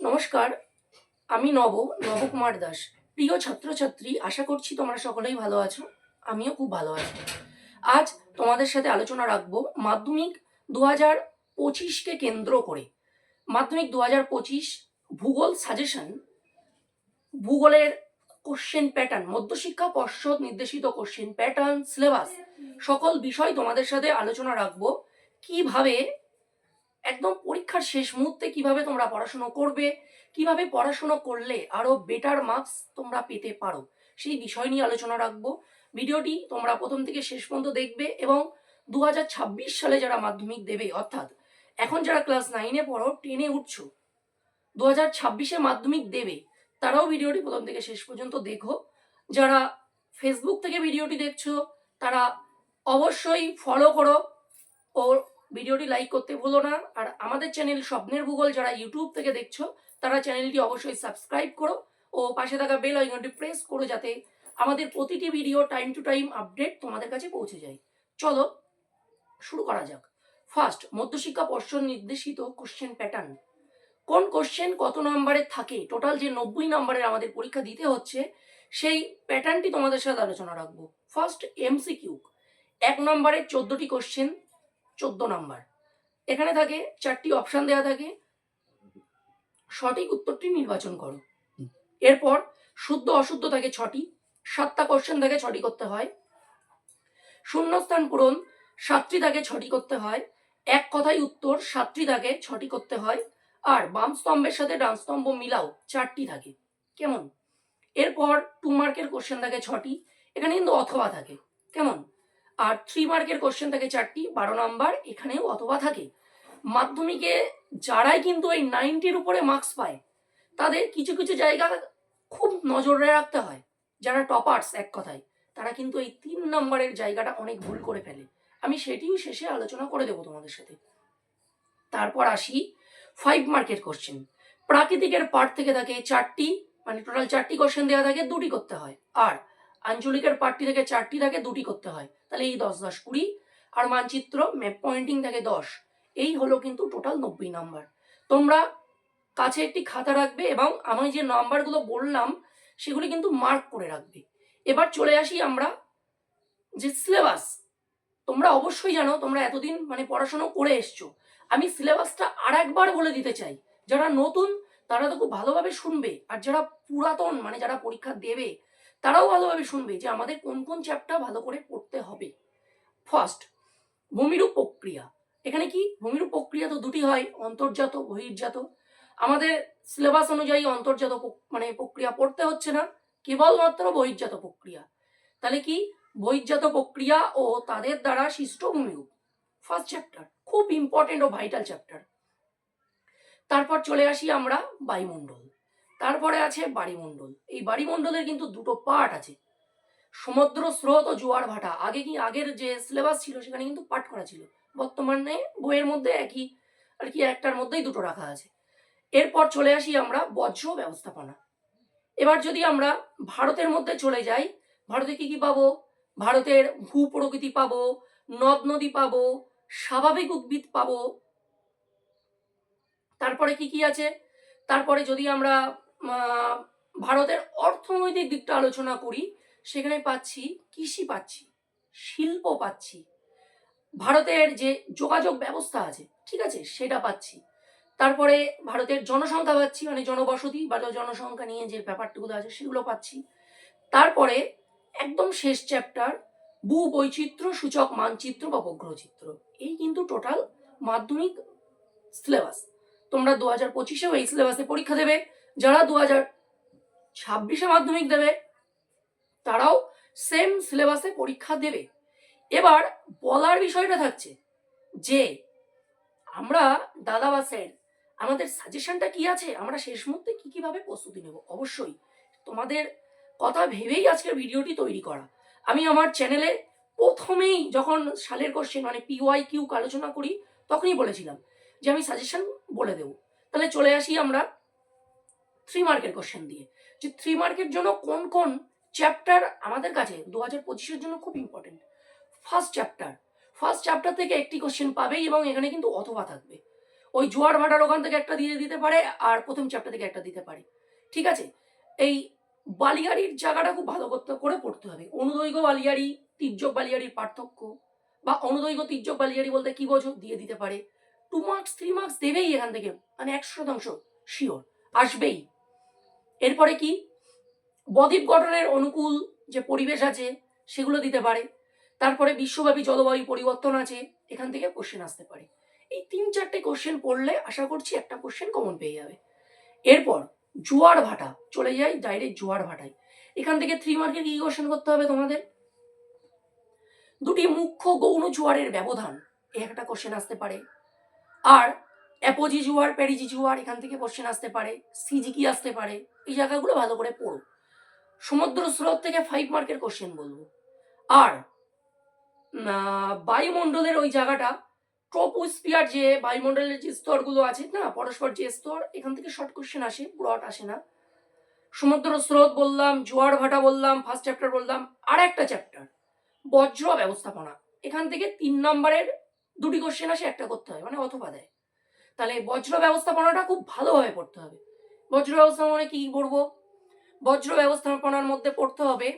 নমস্কার, আমি নব নবকুমার দাস। প্রিয় ছাত্রছাত্রী, আশা করছি তোমরা সকলেই ভালো আছো। আমিও খুব ভালো আছি। আজ তোমাদের সাথে আলোচনা রাখব মাধ্যমিক দু হাজার পঁচিশকে কেন্দ্র করে। মাধ্যমিক দু হাজার পঁচিশ ভূগোল সাজেশন ভূগোলের কোশ্চেন প্যাটার্ন মধ্যশিক্ষা পর্ষদ নির্দেশিত কোশ্চেন প্যাটার্ন সিলেবাস সকল বিষয় তোমাদের সাথে আলোচনা রাখব। কীভাবে একদম পরীক্ষার শেষ মুহূর্তে কীভাবে তোমরা পড়াশুনো করবে, কীভাবে পড়াশুনো করলে আরও বেটার মার্কস তোমরা পেতে পারো, সেই বিষয় নিয়ে আলোচনা রাখব। ভিডিওটি তোমরা প্রথম থেকে শেষ পর্যন্ত দেখবে এবং দু হাজার ছাব্বিশ সালে যারা মাধ্যমিক দেবে, অর্থাৎ এখন যারা ক্লাস নাইনে পড়ো টেনে উঠছো দু হাজার ছাব্বিশে মাধ্যমিক দেবে, তারাও ভিডিওটি প্রথম থেকে শেষ পর্যন্ত দেখো। যারা ফেসবুক থেকে ভিডিওটি দেখছ, তারা অবশ্যই ফলো করো, ও ভিডিওটি লাইক করতে ভুলো না। আর আমাদের চ্যানেল স্বপ্নের ভূগোল যারা ইউটিউব থেকে দেখছ, তারা চ্যানেলটি অবশ্যই সাবস্ক্রাইব করো ও পাশে থাকা বেল আইকনটি প্রেস করো যাতে আমাদের প্রতিটি video time to time update তোমাদের কাছে পৌঁছে যায়। চলো শুরু করা যাক। ফার্স্ট মধ্যশিক্ষা পর্ষদ নির্দেশিত কোশ্চেন প্যাটার্ন কোন কোশ্চেন কত নম্বরের থাকে? টোটাল যে নব্বই নম্বরের আমাদের পরীক্ষা দিতে হচ্ছে, সেই প্যাটার্নটি তোমাদের সাথে আলোচনা রাখব। ফার্স্ট এমসিকিউ এক নম্বরের চোদ্দটি কোশ্চেন চোদ্দ নাম্বার। এখানে থাকে, চারটি অপশন দেওয়া থাকে। সঠিক উত্তরটি নির্বাচন করো। এরপর শুদ্ধ অশুদ্ধ থাকে ছটি, সাতটা কোশ্চেন থাকে ছটি করতে হয়। শূন্যস্থান পূরণ, সাতটি থাকে ছটি করতে হয়। এক কথায় উত্তর, সাতটি থাকে ছটি করতে হয়। আর বাম স্তম্ভের সাথে ডান স্তম্ভ মিলাও, চারটি থাকে। কেমন? এরপর টু মার্কের কোশ্চেন থাকে ছটি। এখানে কিন্তু অথবা থাকে। কেমন? আর থ্রি মার্কের কোশ্চেন থাকে চারটি, বারো নাম্বার এখানেও অথবা থাকে। মাধ্যমিকে যারাই কিন্তু এই নাইনটির উপরে মার্কস পায়, তাদের কিছু কিছু জায়গা খুব নজরে রাখতে হয়। যারা টপার্স এক কথায়, তারা কিন্তু এই তিন নম্বরের জায়গাটা অনেক ভুল করে ফেলে। আমি সেটিও শেষে আলোচনা করে দেবো তোমাদের সাথে। তারপর আসি ফাইভ মার্কের কোশ্চেন প্রাকৃতিকের পার্ট থেকে থাকে চারটি মানে টোটাল চারটি কোশ্চেন দেওয়া থাকে, দুটি করতে হয়। আর আঞ্চলিকের পার্টি থেকে চারটি থাকে, দুটি করতে হয়। তাহলে এই দশ দশ, কুড়ি। আর মানচিত্র, ম্যাপ পয়েন্টিং থাকে দশ। এই হলো কিন্তু টোটাল নব্বই নাম্বার। তোমরা কাছে একটি খাতা রাখবে এবং আমি যে নাম্বারগুলো বললাম, সেগুলি কিন্তু মার্ক করে রাখবে। এবার চলে আসি আমরা যে সিলেবাস। তোমরা অবশ্যই জানো, তোমরা এতদিন মানে পড়াশোনা করে এসছো। আমি সিলেবাসটা আর একবার বলে দিতে চাই। যারা নতুন, তারা তো খুব ভালোভাবে শুনবে। আর যারা পুরাতন মানে যারা পরীক্ষা দেবে তারাও ভালোভাবে শুনবে যে আমাদের কোন কোন চ্যাপ্টার ভালো করে পড়তে হবে। ফার্স্ট ভূমিরূপ প্রক্রিয়া। এখানে কি? ভূমিরূপ প্রক্রিয়া তো দুটি হয়, অন্তর্জাত, বহির্জাত। আমাদের সিলেবাস অনুযায়ী অন্তর্জাত মানে প্রক্রিয়া পড়তে হচ্ছে না, কেবলমাত্র বহির্জাত প্রক্রিয়া। তাহলে কি? বহির্জাত প্রক্রিয়া ও তাদের দ্বারা সৃষ্ট ভূমিরূপ। ফার্স্ট চ্যাপ্টার খুব ইম্পর্টেন্ট ও ভাইটাল চ্যাপ্টার তারপর চলে আসি আমরা বায়ুমণ্ডল। তারপরে আছে বাড়িমণ্ডল। এই বাড়িমণ্ডলের কিন্তু দুটো পার্ট আছে। সমুদ্র স্রোত ও জোয়ার ভাটা। আগে কি আগের যে সিলেবাস ছিল সেখানে কিন্তু পাঠ করা ছিল। বর্তমানে বইয়ের মধ্যে একই, আর কি একটার মধ্যেই দুটো রাখা আছে। এরপর চলে আসি আমরা বজ্র ব্যবস্থাপনা। এবার যদি আমরা ভারতের মধ্যে চলে যাই, ভারতে কি কি পাবো? ভারতের ভূ প্রকৃতি পাবো, নদ নদী পাবো, স্বাভাবিক উদ্ভিদ পাবো। তারপরে কি কি আছে? তারপরে যদি আমরা ভারতের অর্থনৈতিক দিকটা আলোচনা করি, সেখানে পাচ্ছি কৃষি পাচ্ছি, শিল্প পাচ্ছি, ভারতের যে যোগাযোগ ব্যবস্থা আছে, ঠিক আছে, সেটা পাচ্ছি। তারপরে ভারতের জনসংখ্যা পাচ্ছি মানে জনবসতি বা জনসংখ্যা নিয়ে যে ব্যাপারগুলো আছে, সেগুলো পাচ্ছি। তারপরে একদম শেষ চ্যাপ্টার ভূ বৈচিত্র্য সূচক মানচিত্র বা উপগ্রহ চিত্র এই কিন্তু টোটাল মাধ্যমিক সিলেবাস তোমরা দু হাজার পঁচিশেও এই সিলেবাসে পরীক্ষা দেবে। যারা দু হাজার ছাব্বিশে মাধ্যমিক দেবে, তারাও সেম সিলেবাসে পরীক্ষা দেবে। এবার বলার বিষয়টা থাকছে যে, আমরা দাদা বা স্যার আমাদের সাজেশনটা কি আছে? আমরা শেষ মুহূর্তে কি কীভাবে প্রস্তুতি নেব? অবশ্যই তোমাদের কথা ভেবেই আজকের ভিডিওটি তৈরি করা। আমি আমার চ্যানেলে প্রথমেই যখন সালের কোশ্চেন মানে পিওয়াই কিউ আলোচনা করি, তখনই বলেছিলাম যে, আমি সাজেশন বলে দেবো। তাহলে চলে আসি আমরা থ্রি মার্কের কোশ্চেন দিয়ে, যে থ্রি মার্কের জন্য কোন কোন চ্যাপ্টার আমাদের কাছে দু হাজার পঁচিশের জন্য খুব important first chapter first chapter থেকে একটি কোশ্চেন পাবেই এবং এখানে কিন্তু অথবা থাকবে। ওই জোয়ার ভাটার ওখান থেকে একটা দিয়ে দিতে পারে আর প্রথম চ্যাপ্টার থেকে একটা দিতে পারে। ঠিক আছে? এই বালিয়াড়ির জায়গাটা খুব ভালো করতে করে পড়তে হবে। অনুদৈর্ঘ্য বালিয়াড়ি, তির্যক বালিয়াড়ির পার্থক্য বা অনুদৈর্ঘ্য, তির্যক বালিয়াড়ি বলতে কি বোঝো? দিয়ে দিতে পারে। টু মার্কস থ্রি মার্কস দেবেই এখান থেকে। মানে একশো শতাংশ শিওর আসবেই। এরপরে কি? বদ্বীপ গঠনের অনুকূল যে পরিবেশ আছে, সেগুলো দিতে পারে। তারপরে বিশ্বব্যাপী জলবায়ু পরিবর্তন আছে, এখান থেকে কোশ্চেন আসতে পারে। এই তিন চারটে কোশ্চেন পড়লে আশা করছি একটা কোশ্চেন কমন পেয়ে যাবে। এরপর, জোয়ার ভাটা। চলে যাই ডাইরেক্ট জোয়ার ভাটায়। এখান থেকে থ্রি মার্কের কি কোশ্চেন করতে হবে তোমাদের? দুটি মুখ্য গৌণ জোয়ারের ব্যবধান। এই একটা কোশ্চেন আসতে পারে। আর অ্যাপোজি জোয়ার প্যারিজি জোয়ার এখান থেকে কোশ্চেন আসতে পারে সিজি কি আসতে পারে, এই জায়গাগুলো ভালো করে পড়ো। সমুদ্র স্রোত থেকে ফাইভ মার্কের কোশ্চেন বলব। আর বায়ুমণ্ডলের ওই জায়গাটা ট্রোপোস্ফিয়ার যে বায়ুমণ্ডলের যে স্তরগুলো আছে, না, পরস্পর যে স্তর, এখান থেকে শর্ট কোশ্চেন আসে ব্রড আসে না। সমুদ্র স্রোত বললাম, জোয়ার ভাটা বললাম ফার্স্ট চ্যাপ্টার বললাম, আর একটা চ্যাপ্টার বজ্র ব্যবস্থাপনা। এখান থেকে তিন নম্বরের দুটি কোশ্চেন আসে, একটা করতে হয় মানে অথবা দেয়। তাহলে বজ্র ব্যবস্থাপনাটা খুব ভালোভাবে পড়তে হবে। বজ্র ব্যবস্থাপনায় কি কি পড়ব? বজ্র ব্যবস্থাপনার মধ্যে পড়তে হবে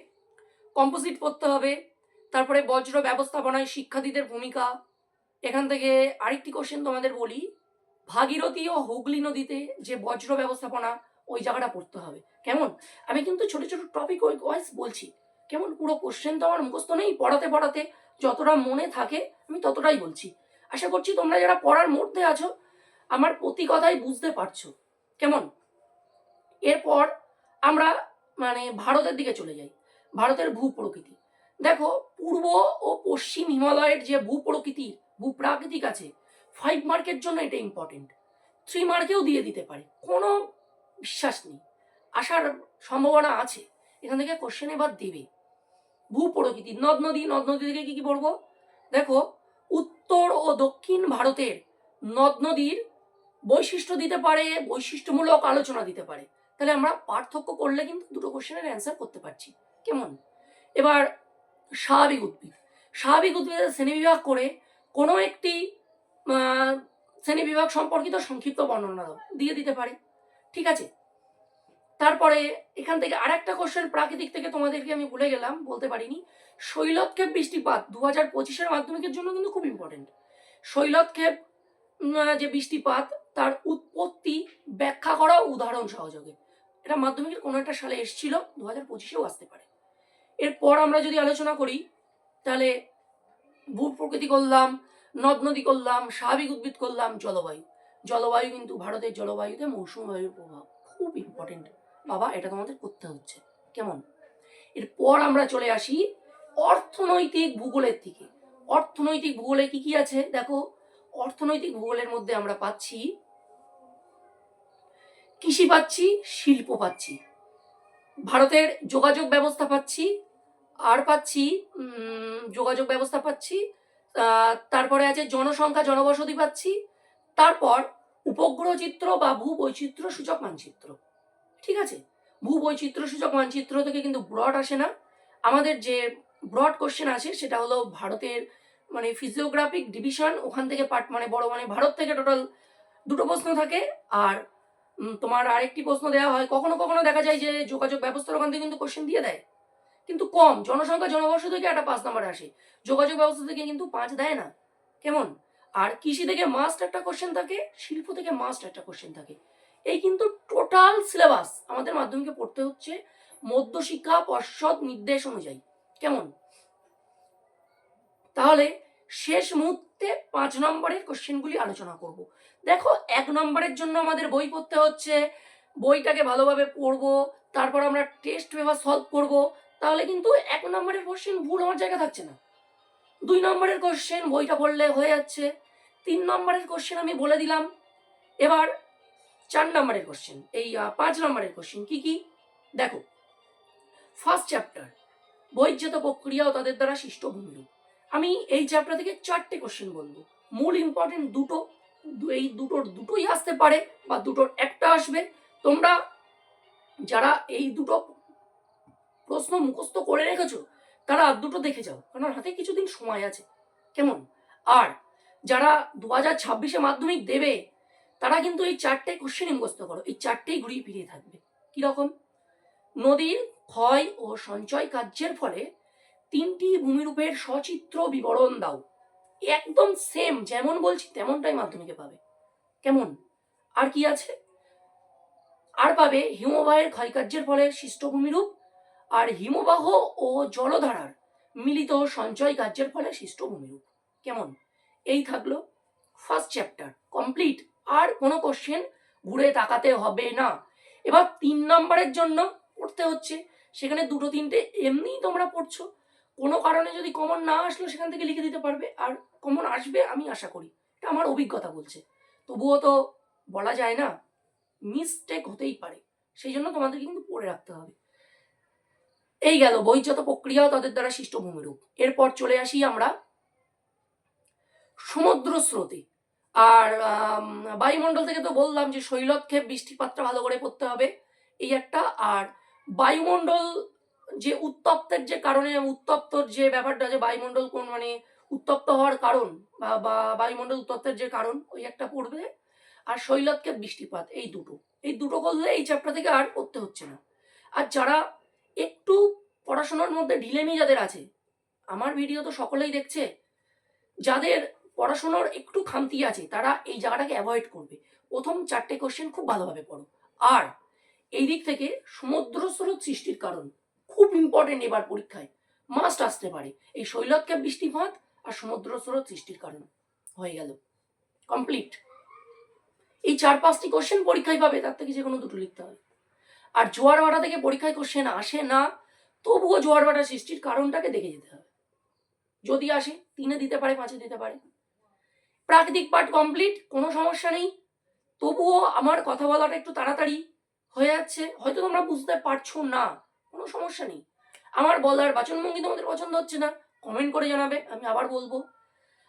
কম্পোজিট পড়তে হবে, তারপরে বজ্র ব্যবস্থাপনায় শিক্ষার্থীদের ভূমিকা, এখান থেকে আরেকটি কোশ্চেন তোমাদের বলি, ভাগীরথী ও হুগলি নদীতে যে বজ্র ব্যবস্থাপনা, ওই জায়গাটা পড়তে হবে। কেমন? আমি কিন্তু ছোট ছোট টপিক ওয়াইজ বলছি। কেমন? পুরো কোশ্চেন তো আমার মুখস্থ নেই, পড়াতে পড়াতে যতটা মনে থাকে আমি ততটাই বলছি। আশা করছি তোমরা যারা পড়ার মধ্যে আছো আমার প্রতি কথাই বুঝতে পারছ। কেমন? এরপর আমরা মানে ভারতের দিকে চলে যাই। ভারতের ভূ প্রকৃতি দেখো, পূর্ব ও পশ্চিম হিমালয়ের যে ভূ প্রকৃতি ভূপ্রাকৃতিক আছে ফাইভ মার্কের জন্য এটা ইম্পর্টেন্ট থ্রি মার্কেও দিয়ে দিতে পারে, কোনো বিশ্বাস নেই। আসার সম্ভাবনা আছে, এখান থেকে কোশ্চেন এবার দেবে। ভূ প্রকৃতি নদ নদী নদ নদী থেকে কি কি পড়ব? দেখো, উত্তর ও দক্ষিণ ভারতের নদ নদীর বৈশিষ্ট্য দিতে পারে, বৈশিষ্ট্যমূলক আলোচনা দিতে পারে। তাহলে আমরা পার্থক্য করলে কিন্তু দুটো কোশ্চেনের অ্যান্সার করতে পারছি। কেমন? এবার স্বাভাবিক উদ্ভিদ। স্বাভাবিক উদ্ভিদের শ্রেণীবিভাগ করে কোনো একটি শ্রেণীবিভাগ সম্পর্কিত সংক্ষিপ্ত বর্ণনা দিয়ে দিতে পারে। ঠিক আছে? তারপরে এখান থেকে আরেকটা কোশ্চেন প্রাকৃতিক থেকে তোমাদেরকে আমি ভুলে গেলাম, বলতে পারিনি। শৈলক্ষেপ বৃষ্টিপাত দু হাজার পঁচিশের মাধ্যমিকের জন্য কিন্তু খুব ইম্পর্টেন্ট শৈলক্ষেপ যে বৃষ্টিপাত তার উৎপত্তি ব্যাখ্যা করা উদাহরণ সহযোগে। এটা মাধ্যমিকের কোনো একটা সালে এসেছিল দু হাজার পঁচিশেও আসতে পারে। এরপর আমরা যদি আলোচনা করি, তাহলে ভূ প্রকৃতি করলাম নদ নদী করলাম, স্বাভাবিক উদ্ভিদ করলাম, জলবায়ু। জলবায়ু কিন্তু ভারতের জলবায়ুতে মৌসুমী বায়ুর প্রভাব। খুব ইম্পর্টেন্ট বাবা, এটা তোমাদের করতে হচ্ছে। কেমন? এরপর আমরা চলে আসি অর্থনৈতিক ভূগোলের দিকে। অর্থনৈতিক ভূগোলে কি কি আছে? দেখো অর্থনৈতিক ভূগোলের মধ্যে আমরা পাচ্ছি, কৃষি পাচ্ছি, শিল্প পাচ্ছি। ভারতের যোগাযোগ ব্যবস্থা পাচ্ছি, আর পাচ্ছি যোগাযোগ ব্যবস্থা পাচ্ছি তারপরে আছে জনসংখ্যা, জনবসতি পাচ্ছি, তারপর উপগ্রহ চিত্র বা ভূ বৈচিত্র্য সূচক মানচিত্র। ঠিক আছে? ভূ বৈচিত্র্য সূচক মানচিত্র থেকে কিন্তু ব্রড আসে না। আমাদের যে ব্রড কোশ্চেন আছে, সেটা হলো ভারতের মানে ফিজিওগ্রাফিক ডিভিশন ওখান থেকে পার্ট মানে বড় মানে ভারত থেকে টোটাল দুটো প্রশ্ন থাকে। আর তোমার আরেকটি প্রশ্ন দেওয়া হয়, কখনো কখনো দেখা যায় যে যোগাযোগ ব্যবস্থার ওখান থেকে কিন্তু কোশ্চেন দিয়ে দেয়। কিন্তু কম, জনসংখ্যা জনবসতি থেকে একটা পাঁচ নাম্বার আসে। যোগাযোগ ব্যবস্থা থেকে কিন্তু পাঁচ দেয় না। কেমন? আর কৃষি থেকে মাস্ট একটা কোশ্চেন থাকে, শিল্প থেকে মাস্ট একটা কোশ্চেন থাকে। এই কিন্তু টোটাল সিলেবাস আমাদের মাধ্যমিকে পড়তে হচ্ছে মধ্যশিক্ষা পর্ষদ নির্দেশ অনুযায়ী। কেমন? তাহলে শেষ মুহূর্তে পাঁচ নম্বরের কোশ্চেনগুলি আলোচনা করব। দেখো, এক নম্বরের জন্য আমাদের বই পড়তে হচ্ছে। বইটাকে ভালোভাবে পড়ব, তারপর আমরা টেস্ট পেপার সলভ করব। তাহলে কিন্তু এক নম্বরের কোশ্চেন ভুল হওয়ার জায়গা থাকছে না। দুই নম্বরের কোশ্চেন বইটা পড়লে হয়ে যাচ্ছে। তিন নম্বরের কোশ্চেন আমি বলে দিলাম। এবার চার নম্বরের কোশ্চেন, এই পাঁচ নম্বরের কোশ্চেন কি কি? দেখো ফার্স্ট চ্যাপ্টার বৈজ্ঞাত প্রক্রিয়া ও তাদের দ্বারা সৃষ্ট ভূমিরূপ। আমি এই চ্যাপ্টার থেকে চারটে কোশ্চেন বলব। মূল ইম্পর্টেন্ট দুটো এই দুটোর দুটোই আসতে পারে বা দুটোর একটা আসবে। তোমরা যারা এই দুটো প্রশ্ন মুখস্থ করে রেখেছো, তারা আর দুটো দেখে যাও, কারণ হাতে কিছুদিন সময় আছে। কেমন? আর যারা দু হাজার ছাব্বিশে মাধ্যমিক দেবে, তারা কিন্তু এই চারটে কোশ্চেনই মুখস্থ করো, এই চারটেই ঘুরিয়ে ফিরিয়ে থাকবে। কীরকম? নদীর ক্ষয় ও সঞ্চয় কার্যের ফলে তিনটি ভূমিরূপের সচিত্র বিবরণ দাও। একদম সেম যেমন বলছি, তেমনটাই মাধ্যমিকে পাবে। কেমন? আর কি আছে? আর পাবে হিমবাহের ক্ষয়কার্যের ফলে সৃষ্ট ভূমিরূপ আর হিমবাহ ও জলধারার মিলিত সঞ্চয় কার্যের ফলে সৃষ্ট ভূমিরূপ কেমন? এই থাকল ফার্স্ট চ্যাপ্টার কমপ্লিট আর কোনো কোশ্চেন ঘুরে তাকাতে হবে না। এবার তিন নম্বরের জন্য পড়তে হচ্ছে। সেখানে দুটো তিনটে এমনিই তোমরা পড়ছো। কোনো কারণে যদি কমন না আসলো সেখান থেকে লিখে দিতে পারবে। আর কমন আসবে আমি আশা করি। এটা আমার অভিজ্ঞতা বলছে। তবুও তো বলা যায় না মিসটেক হতেই পারে। সেই জন্য তোমাদেরকে কিন্তু পড়ে রাখতে হবে। এই গেল, বহির্জাত প্রক্রিয়া তাদের দ্বারা সৃষ্ট ভূমিরূপ এরপর চলে আসি আমরা সমুদ্র স্রোতে। আর বায়ুমণ্ডল থেকে তো বললাম যে শৈলক্ষেপ, বৃষ্টিপাতটা ভালো করে পড়তে হবে। এই একটা। আর বায়ুমণ্ডল যে উত্তপ্তের যে কারণে উত্তপ্তর যে ব্যাপারটা যে বায়ুমণ্ডল কোন মানে উত্তপ্ত হওয়ার কারণ বা বায়ুমণ্ডল উত্তপ্তের যে কারণ, ওই একটা পড়বে। আর শৈলক্ষেপ বৃষ্টিপাত, এই দুটো। এই দুটো করলে এই চ্যাপ্টার থেকে আর পড়তে হচ্ছে না। আর যারা একটু পড়াশোনার মধ্যে ঢিলেমি যাদের আছে, আমার ভিডিও তো সকলেই দেখছে, যাদের পড়াশোনার একটু খামতি আছে, তারা এই জায়গাটাকে অ্যাভয়েড করবে। প্রথম চারটে কোশ্চেন খুব ভালোভাবে পড়ো। আর এই দিক থেকে সমুদ্র স্রোত সৃষ্টির কারণ খুব ইম্পর্টেন্ট এবার পরীক্ষায়। মাস্ট আসতে পারে। এই শৈলক্ষেপ বৃষ্টিপাত আর সমুদ্র স্রোত সৃষ্টির কারণ। হয়ে গেল। কমপ্লিট এই চার পাঁচটি কোশ্চেন পরীক্ষায় পাবে, তার থেকে যে কোনো দুটো লিখতে হবে। আর জোয়ার ভাটা থেকে পরীক্ষায় কোশ্চেন আসে না, তবুও জোয়ার ভাটা সৃষ্টির কারণটাকে দেখে যেতে হবে। যদি আসে, তিনে দিতে পারে, পাঁচে দিতে পারে। প্রাকৃতিক পার্ট কমপ্লিট কোনো সমস্যা নেই। তবুও আমার কথা বলাটা একটু তাড়াতাড়ি হয়ে যাচ্ছে। হয়তো তোমরা বুঝতে পারছ না। কোনো সমস্যা নেই। আমার বলার বাচনভঙ্গি তোমাদের পছন্দ হচ্ছে না কমেন্ট করে জানাবে, আমি আবার বলব।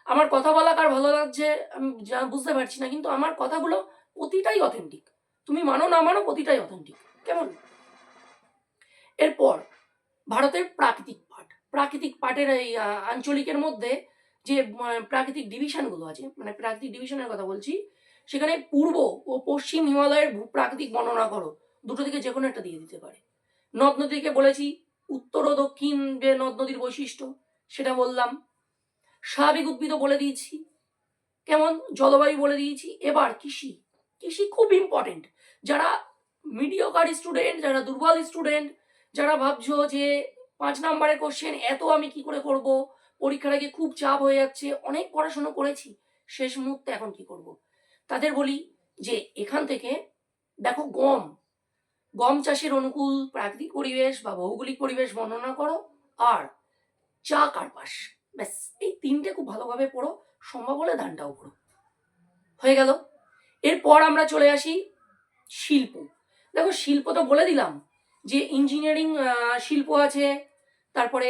আমার কথা বলা কার ভালো লাগছে, আমি যা- বুঝতে পারছি না, কিন্তু আমার কথাগুলো প্রতিটাই অথেন্টিক তুমি মানো না মানো প্রতিটাই অথেন্টিক কেমন? এরপর, ভারতের প্রাকৃতিক পাঠ প্রাকৃতিক পাঠের এই আঞ্চলিকের মধ্যে যে প্রাকৃতিক ডিভিশনগুলো আছে মানে প্রাকৃতিক ডিভিশনের কথা বলছি, সেখানে পূর্ব ও পশ্চিম হিমালয়ের প্রাকৃতিক বর্ণনা করো। দুটো থেকে যে কোনো একটা দিয়ে দিতে পারে। নদ নদীকে বলেছি, উত্তর ও দক্ষিণ যে নদ নদীর বৈশিষ্ট্য, সেটা বললাম। স্বাভাবিক উদ্ভিদও বলে দিয়েছি। কেমন? জলবায়ু বলে দিয়েছি। এবার কৃষি। কৃষি খুব ইম্পর্টেন্ট যারা মিডিয়কার স্টুডেন্ট যারা দুর্বল স্টুডেন্ট যারা ভাবছ যে পাঁচ নাম্বারের কোশ্চেন এত আমি কি করে করব? পরীক্ষার আগে খুব চাপ হয়ে যাচ্ছে। অনেক পড়াশুনো করেছি। শেষ মুহূর্তে এখন কি করব? তাদের বলি যে, এখান থেকে দেখো গম গম চাষের অনুকূল প্রাকৃতিক পরিবেশ বা ভৌগোলিক পরিবেশ বর্ণনা করো আর চা কার্পাস। ব্যাস, এই তিনটে খুব ভালোভাবে পড়ো, সম্ভব হলে ধানটাও পড়ো। হয়ে গেল। এরপর আমরা চলে আসি শিল্প। দেখো, শিল্প তো বলে দিলাম যে ইঞ্জিনিয়ারিং শিল্প আছে, তারপরে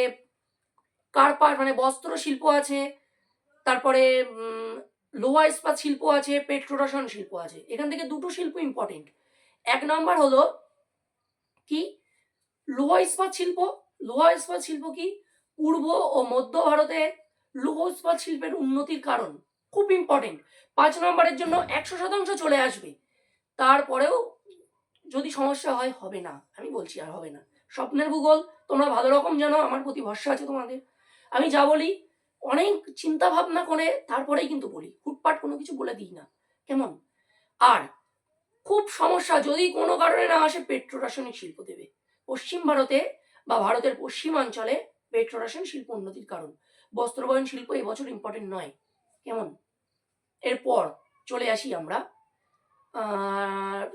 কার্পার মানে বস্ত্র শিল্প আছে, তারপরে লোহা ইস্পাত শিল্প আছে পেট্রোরসায়ন শিল্প আছে। এখান থেকে দুটো শিল্প ইম্পর্টেন্ট এক নম্বর হলো কি? লোহা ইস্পাত শিল্প। লোহা ইস্পাত শিল্প কি? পূর্ব ও মধ্য ভারতে লৌহ ইস্পাত শিল্পের উন্নতির কারণ। খুব ইম্পর্টেন্ট পাঁচ নম্বরের জন্য একশো শতাংশ চলে আসবে। তারপরেও যদি সমস্যা হয়, হবে না। আমি বলছি আর হবে না। স্বপ্নের ভূগোল, তোমরা ভালো রকম জানো, আমার প্রতি ভরসা আছে তোমাদের। আমি যা বলি, অনেক চিন্তা ভাবনা করে তারপরেই কিন্তু বলি। হুটপাট কোনো কিছু বলে দিই না। কেমন? আর খুব সমস্যা যদি কোনো কারণে না আসে পেট্রো রাসায়নিক শিল্প দেবে। পশ্চিম ভারতে বা ভারতের পশ্চিমাঞ্চলে পেট্রো রাসায়নিক শিল্প উন্নতির কারণ। বস্ত্রবয়ন শিল্প এবছর ইম্পর্টেন্ট নয়। কেমন? এরপর চলে আসি আমরা।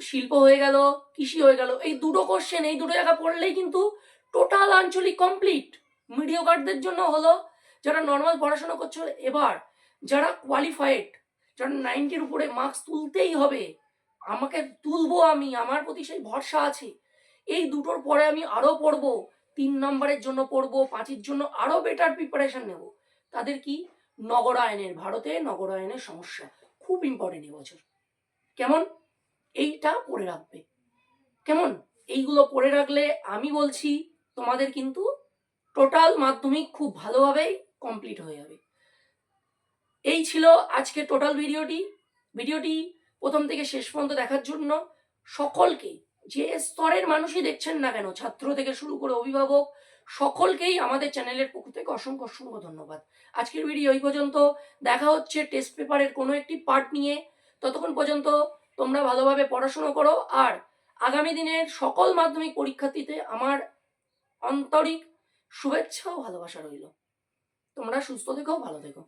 শিল্প হয়ে গেল, কৃষি হয়ে গেল, এই দুটো কোশ্চেন এই দুটো জায়গা পড়লেই কিন্তু টোটাল আঞ্চলিক কমপ্লিট মিডিওকারদের জন্য হলো যারা নর্মাল পড়াশোনা করছ, এবার যারা কোয়ালিফাইড যারা নাইনটির উপরে মার্কস তুলতেই হবে আমাকে তুলবো আমি, আমার প্রতি সেই ভরসা আছে। এই দুটোর পরে আমি আরও পড়ব, তিন নম্বরের জন্য পড়ব, পাঁচের জন্য আরও বেটার প্রিপারেশন নেব। তাদের কি? নগরায়নের ভারতে নগরায়নের সমস্যা, খুব ইম্পর্টেন্ট এবছর কেমন? এইটা পড়ে রাখবে। কেমন? এইগুলো পড়ে রাখলে আমি বলছি, তোমাদের কিন্তু টোটাল মাধ্যমিক খুব ভালোভাবেই কমপ্লিট হয়ে যাবে। এই ছিল আজকে টোটাল ভিডিওটি ভিডিওটি প্রথম থেকে শেষ পর্যন্ত দেখার জন্য সকলকে যে স্তরের মানুষই দেখছেন না কেন, ছাত্র থেকে শুরু করে অভিভাবক, সকলকেই আমাদের চ্যানেলের পক্ষ থেকে অসংখ্য অসংখ্য ধন্যবাদ। আজকের ভিডিও এই পর্যন্ত। দেখা হচ্ছে টেস্ট পেপারের কোনো একটি পার্ট নিয়ে। ততক্ষণ পর্যন্ত তোমরা ভালোভাবে পড়াশুনো করো আর আগামী দিনের সকল মাধ্যমিক পরীক্ষার্থীতে আমার আন্তরিক শুভেচ্ছা ও ভালোবাসা রইল। তোমরা সুস্থ থেকো, ভালো থেকো।